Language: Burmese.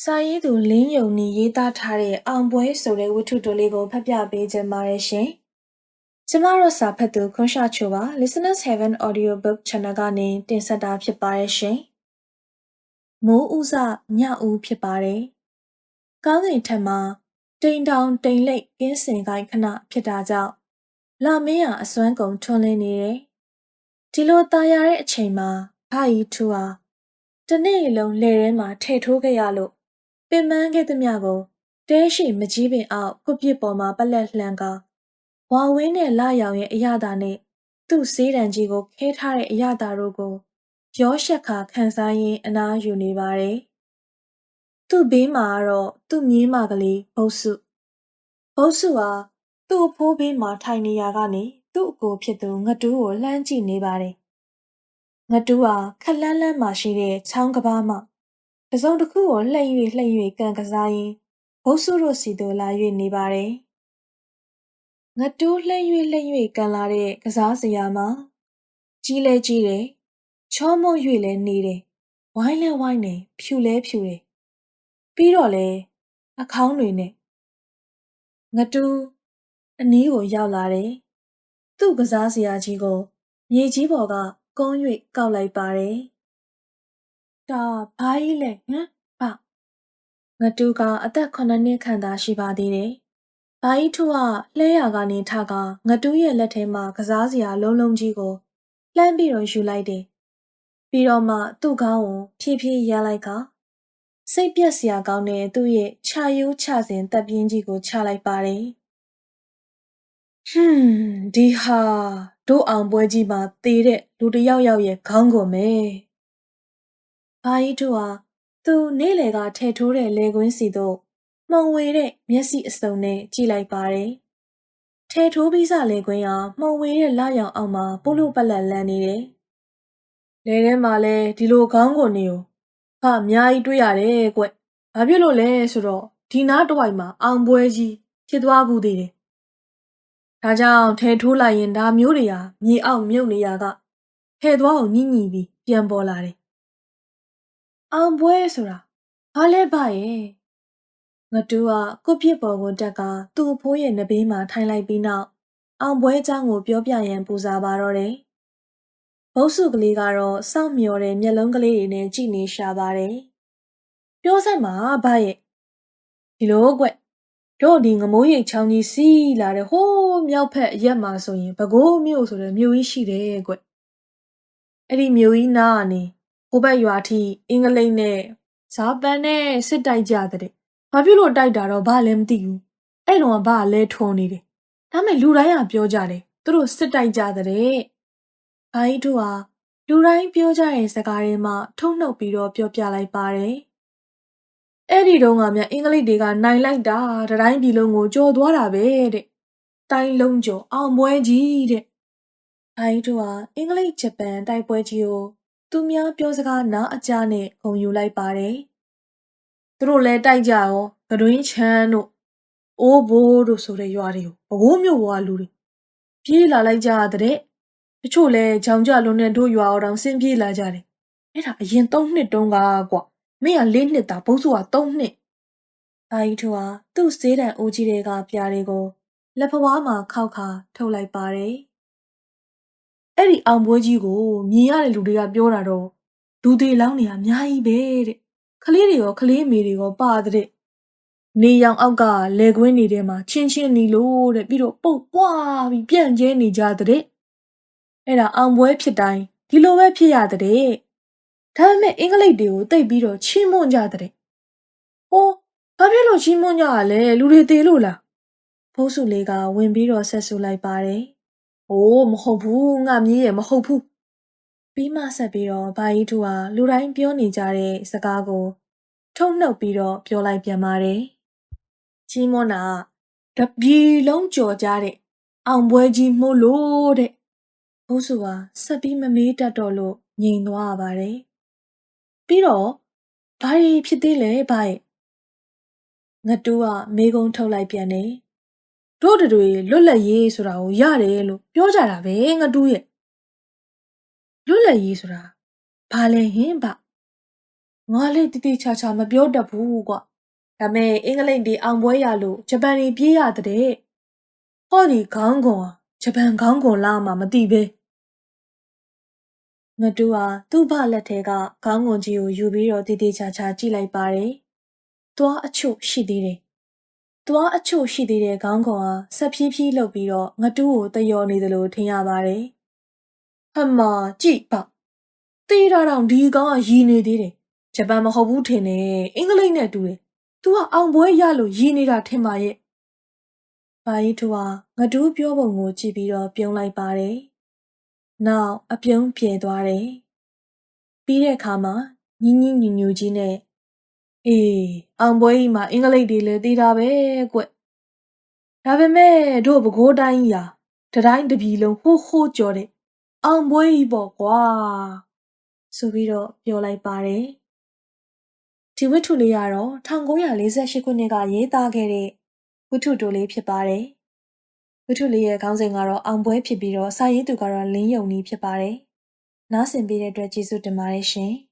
စာရေးသူလင်းယုံနီရေးသားထားတဲ့အောင်ပွဲဆိုတဲ့ဝတ္ထုတိုလေးကိုဖတ်ပြပေးခြင်းပါတယ်ရှင်။ကျမတို့စာဖတ်သူခွန်ရှာချိုပါ Listeners Heaven Audiobook Channel ကနေတင်ဆက်တာဖြစ်ပါတယ်ရှင်။မိုးဥစညဦးဖြစ်ပါတယ်။ကောင်းကင်ထက်မှာတိမ်တောင်တိမ်လိပ်ကင်းစင်ကိုင်းခဏဖြစ်တာကြောင့်လာမင်းဟာအစွမ်းကုန်ထွန်းလင်းနေတယ်။ဒီလိုตายရတဲ့အချိန်မှာဖာကြီးထူဟာတနေ့လုံးလေထဲမှာထဲ့ထိုးခဲ့ရလို့ ပင်ပန်းခဲ့သမျှကိုတဲရှိမကြီးပင်အောက်ခုပစ်ပေါ်မှာပလက်လှန်ကဝါဝင်းနဲ့လာရောင်ရဲ့အရသာနဲ့သူ့စေးတံကြီးကိုခဲထားတဲ့အရသာတို့ကိုရောရှက်ခါခန်းစားရင်းအနားယူနေပါတယ်။သူ့ဘေးမှာကတော့သူ့မြေးမကလေးဘုတ်စုဘုတ်စုဟာသူ့အဖိုးဘေးမှာထိုင်နေရကနေသူ့အကိုဖြစ်သူငတူးကိုလှမ်းကြည့်နေပါတယ်။ငတူးဟာခက်လန်းလန်းမှရှိတဲ့ချောင်းကဘာမှ တစုံတစ်ခုကိုလှည့်၍လှည့်၍ကန်ကစားရင်းဘုတ်ဆုတို့စီသို့လာ၍နေပါတယ်။ငတိုးလှည့်၍လှည့်၍ကန်လာတဲ့ကစားစရာမှာကြီးလဲကြီးတယ်။ချောမုတ်၍လဲနေတယ်။ဝိုင်းလဲဝိုင်းတယ်ဖြူလဲဖြူတယ်။ပြီးတော့လဲအခေါင်းတွေနဲ့ငတိုးအနီးကိုရောက်လာတယ်။သူ့ကစားစရာကြီးကိုမြေကြီးပေါ်ကကုန်း၍ကောက်လိုက်ပါတယ်။ ဒါဘာကြီးလဲဟမ်ဘာငတူကအသက်9နှစ်ခန့်သာရှိပါသေးတယ်။ဘာကြီးထုကလှဲရကနေထကငတူရဲ့လက်ထဲမှာကစားစရာလုံးလုံးကြီးကိုလှမ်းပြီးတော့ယူလိုက်တယ်။ပြီးတော့မှသူ့ခေါင်းကိုဖြည်းဖြည်းရလိုက်ကစိတ်ပြက်စရာကောင်းတဲ့သူ့ရဲ့ခြာရိုးခြစဉ်တပ်ပြင်းကြီးကိုချလိုက်ပါတယ်။ဟွန်းဒီဟာတို့အောင်ပွဲကြီးမှာတေတဲ့လူတစ်ယောက်ယောက်ရဲ့ခေါင်းကိုမဲ။ ဘာကြီးတို့ဟာသူနေ့လယ်ကထဲထိုးတဲ့လေကွင်းစီသို့မှုံဝေတဲ့မျက်စိအစုံနဲ့ကြည့်လိုက်ပါတယ်။ထဲထိုးပြီးစလေကွင်းဟာမှုံဝေတဲ့လရောင်အောက်မှာပုလို့ပလက်လန်းနေတယ်။လေထဲမှာလဲဒီလိုခေါင်းကိုနေကိုဟာအများကြီးတွေ့ရတယ်ကွ။ဘာဖြစ်လို့လဲဆိုတော့ဒီနားတဝိုက်မှာအောင်ပွဲကြီးဖြစ်သွားဘူးသေးတယ်။ဒါကြောင့်ထဲထိုးလိုက်ရင်ဒါမျိုးတွေဟာမြေအောက်မြုပ်နေရကဖဲသွားအောင်ညှိညှိပြီးပြန်ပေါ်လာတယ် အောင်ပွဲဆိုတာဘာလဲဗျရဲ့ငတူကကိုပြစ်ပေါ်ကိုတက်ကသူ့အဖိုးရဲ့နဘေးမှာထိုင်လိုက်ပြီးနောက်အောင်ပွဲเจ้าကိုပြောပြရန်ပူဇာပါတော့တယ်ဘုတ်စုကလေးကတော့စောင့်မျောတဲ့မျက်လုံးကလေးတွေနဲ့ကြည့်နေရှာပါတယ်ပြောစမ်းပါဗျရဲ့ဒီလိုကွတို့ဒီငမိုးရိတ်ချောင်းကြီးစီးလာတဲ့ဟိုးမြောက်ဖက်ရက်မှာဆိုရင်ဘကိုးမြို့ဆိုတဲ့မြို့ကြီးရှိတယ်ကွအဲ့ဒီမြို့ကြီးနားကနေဟို ဘက်ရွာထိအင်္ဂလိပ်နဲ့ဇာပန်နဲ့စစ်တိုက်ကြတဲ့။ဘာဖြစ်လို့တိုက်တာတော့ဘာလည်းမသိဘူး။အဲ့တော့ဘာလဲထုံနေတယ်။ဒါမဲ့လူတိုင်းကပြောကြတယ်။သူတို့စစ်တိုက်ကြတဲ့။ဘာကြီးတို့ဟာလူတိုင်းပြောကြတဲ့စကားတွေမှာထုံနှုတ်ပြီးတော့ပြောပြလိုက်ပါတယ်။အဲ့ဒီတုန်းကမြအင်္ဂလိပ်တွေကနိုင်လိုက်တာတတိုင်းပြည်လုံးကိုကြော်သွားတာပဲတဲ့။တိုင်းလုံးကျော်အောင်ပွဲကြီးတဲ့။ဘာကြီးတို့ဟာအင်္ဂလိပ်ဂျပန်တိုက်ပွဲကြီးကို သူများပြောစကားနားအကြားနဲ့ဂုဏ်ယူလိုက်ပါတယ်။သူတို့လည်းတိုက်ကြရောကတွင်းချမ်းတို့အိုးဘိုးတို့ဆိုတဲ့ရွာတွေကိုဘကိုးမျိုးဘွားလူတွေပြေးလာလိုက်ကြတဲ့တချို့လဲကြောင်ကြလုံးနဲ့တို့ရွာအောင်ဆင်းပြေးလာကြတယ်။အဲ့ဒါအရင်၃နှစ်တုန်းကကွာမင်းက၄နှစ်သားဘုံစုက၃နှစ်။အာကြီးထွာသူ့စေးတံအိုးကြီးတွေကပြားတွေကိုလက်ဖွားမှာခောက်ခါထုတ်လိုက်ပါတယ်။ အဲ့ဒီအောင်ပွဲကြီးကိုမြင်ရတဲ့လူတွေကပြောတာတော့လူသေးလောင်းနေရအများကြီးပဲတဲ့ကလေးတွေရောကလေးမေတွေရောပါတဲ့နေရောင်အောက်ကလေကွင်းနေထဲမှာချင်းချင်းနီလို့တဲ့ပြီးတော့ပုတ်ပွားပြီးပြန့်ကျဲနေကြတဲ့အဲ့ဒါအောင်ပွဲဖြစ်တိုင်းဒီလိုပဲဖြစ်ရတဲ့ဒါပေမဲ့အင်္ဂလိပ်တွေကိုတိတ်ပြီးတော့ချီးမွမ်းကြတဲ့ဟောဘာဖြစ်လို့ချီးမွမ်းကြရလဲလူတွေသေးလို့လားဘိုးစုလေးကဝင်ပြီးတော့ဆက်ဆူလိုက်ပါတယ်။ အိုးမဟုတ်ဘူးငါမြည်ရမဟုတ်ဘူး။ပြီးမှဆက်ပြီးတော့ဘာကြီးတူဟာလူတိုင်းပြောနေကြတဲ့စကားကို ထုတ်နှုတ်ပြီးတော့ပြောလိုက်ပြန်ပါတယ်။ကြီးမွန်းနာတပြေလုံးကြော်ကြတဲ့အောင်ပွဲကြီးမှုလို့တဲ့။ဘိုးစုဟာဆက်ပြီးမမေးတတ်တော့လို့ငြိမ်သွားရပါတယ်။ပြီးတော့ဘာတွေဖြစ်သေးလဲဘာရဲ့ငတူးကမေကုံထုတ်လိုက်ပြန်တယ်။ တို့တွေလွတ်လပ်ရေးဆိုတာကိုရတယ်လို့ပြောကြတာပဲငတူးရဲ့လွတ်လပ်ရေးဆိုတာဘာလဲဟင်ဗျငါလည်းတိတိချာချာမပြောတတ်ဘူးကွာဒါမဲ့အင်္ဂလိပ်တွေအောင်ပွဲရလို့ဂျပန်တွေပြေးရတဲ့ဟောဒီခေါင်းကွန်ဟာဂျပန်ခေါင်းကွန်လားမှမသိပဲငတူဟာသူ့ဘလက်ထဲကခေါင်းကွန်ကြီးကိုယူပြီးတော့တိတိချာချာကြည့်လိုက်ပါတယ်သွားအချို့ရှိသေးတယ် သွားအချို့ရှိသေးတဲ့ခေါင်းကွန်ဟာဆက်ဖြည်းဖြည်းလှုပ်ပြီးတော့ငတူကိုတယောနေသလိုထင်ရပါတယ်ဟမ်မာကြည့်ပါတေးတာတောင်ဒီကောင်ကရည်နေသေးတယ်ဂျပန်မဟုတ်ဘူးထင်တယ်အင်္ဂလိပ်နဲ့တူတယ် तू ကအောင်ပွဲရလို့ရည်နေတာထင်ပါရဲ့ဘာကြီးသူဟာငတူးပြောပုံကိုကြည့်ပြီးတော့ပြုံးလိုက်ပါတယ်နောက်အပြုံးပြေသွားတယ်ပြီးတဲ့အခါမှာညင်းညင်းညူညူကြီးနဲ့ အေးအောင်ပွဲကြီးမှာအင်္ဂလိပ်တွေလည်းသေးတာပဲကွဒါပေမဲ့တို့ဘကိုးတိုင်းကြီးဟာတတိုင်းတစ်ပြည်လုံးဟိုးဟိုးကြော်တဲ့အောင်ပွဲကြီးပေါ့ကွာဆိုပြီးတော့ပြောလိုက်ပါတယ်ဒီဝတ္ထုလေးကတော့1948ခုနှစ်ကရေးသားခဲ့တဲ့ဝတ္ထုတိုလေးဖြစ်ပါတယ်။ဝတ္ထုလေးရဲ့ခေါင်းစဉ်ကတော့အောင်ပွဲဖြစ်ပြီးတော့စာရေးသူကတော့လင်းယုံနီးဖြစ်ပါတယ်။နားဆင်ပေးတဲ့အတွက်ကျေးဇူးတင်ပါတယ်ရှင်။